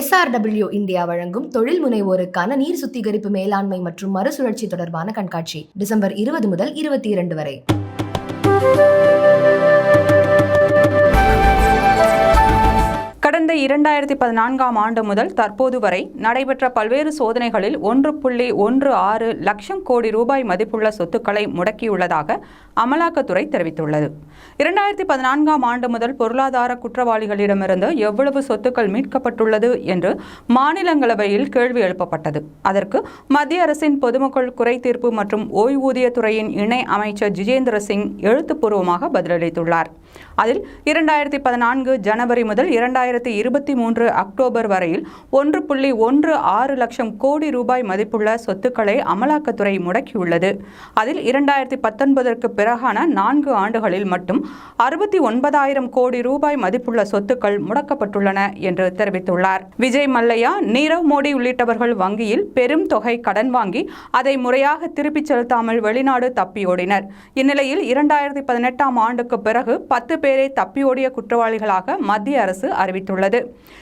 SRW India வழங்கும் தொழில் முனைவோருக்கான நீர் சுத்திகரிப்பு மேலாண்மை மற்றும் மறுசுழற்சி தொடர்பான கண்காட்சி டிசம்பர் இருபது முதல் இருபத்தி இரண்டு வரை. கடந்த இரண்டாயிரத்தி பதினான்காம் ஆண்டு முதல் தற்போது வரை நடைபெற்ற பல்வேறு சோதனைகளில் ஒன்று புள்ளி ஒன்று ஆறு லட்சம் கோடி ரூபாய் மதிப்புள்ள சொத்துக்களை முடக்கியுள்ளதாக அமலாக்கத்துறை தெரிவித்துள்ளது. இரண்டாயிரத்தி பதினான்காம் ஆண்டு முதல் பொருளாதார குற்றவாளிகளிடமிருந்து எவ்வளவு சொத்துக்கள் மீட்கப்பட்டுள்ளது என்று மாநிலங்களவையில் கேள்வி எழுப்பப்பட்டது. அதற்கு மத்திய அரசின் பொதுமக்கள் குறை தீர்ப்பு மற்றும் ஓய்வூதியத்துறையின் இணை அமைச்சர் ஜிஜேந்திர சிங் எழுத்துப்பூர்வமாக பதிலளித்துள்ளார். அதில் இரண்டாயிரத்தி பதினான்கு ஜனவரி முதல் இரண்டாயிரத்தி இருபத்தி மூன்று அக்டோபர் வரையில் ஒன்று புள்ளி ஒன்று ஆறு லட்சம் கோடி ரூபாய் மதிப்புள்ள சொத்துக்களை அமலாக்கத்துறை முடக்கியுள்ளது. அதில் இரண்டாயிரத்தி பத்தொன்பதற்கு பிறகான நான்கு ஆண்டுகளில் மட்டும் அறுபத்தி ஒன்பதாயிரம் கோடி ரூபாய் மதிப்புள்ள சொத்துக்கள் முடக்கப்பட்டுள்ளன என்று தெரிவித்துள்ளார். விஜய் மல்லையா நீரவ் மோடி உள்ளிட்டவர்கள் வங்கியில் பெரும் தொகை கடன் வாங்கி அதை முறையாக திருப்பிச் செலுத்தாமல் வெளிநாடு தப்பியோடினர் இந்நிலையில் இரண்டாயிரத்தி பதினெட்டாம் ஆண்டுக்கு பிறகு பத்து பேரை தப்பியோடிய குற்றவாளிகளாக மத்திய அரசு அறிவித்துள்ளது.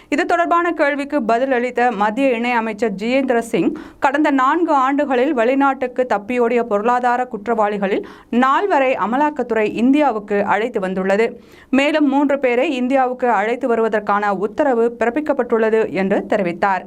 இது தொடர்பான கேள்விக்கு பதிலளித்த மத்திய இணையமைச்சர் ஜிதேந்திர சிங் கடந்த நான்கு ஆண்டுகளில் வெளிநாட்டுக்கு தப்பியோடிய பொருளாதார குற்றவாளிகளில் நால்வரை அமலாக்கத்துறை இந்தியாவுக்கு அழைத்து வந்துள்ளது. மேலும் மூன்று பேரை இந்தியாவுக்கு அழைத்து வருவதற்கான உத்தரவு பிறப்பிக்கப்பட்டுள்ளது என்று தெரிவித்தார்.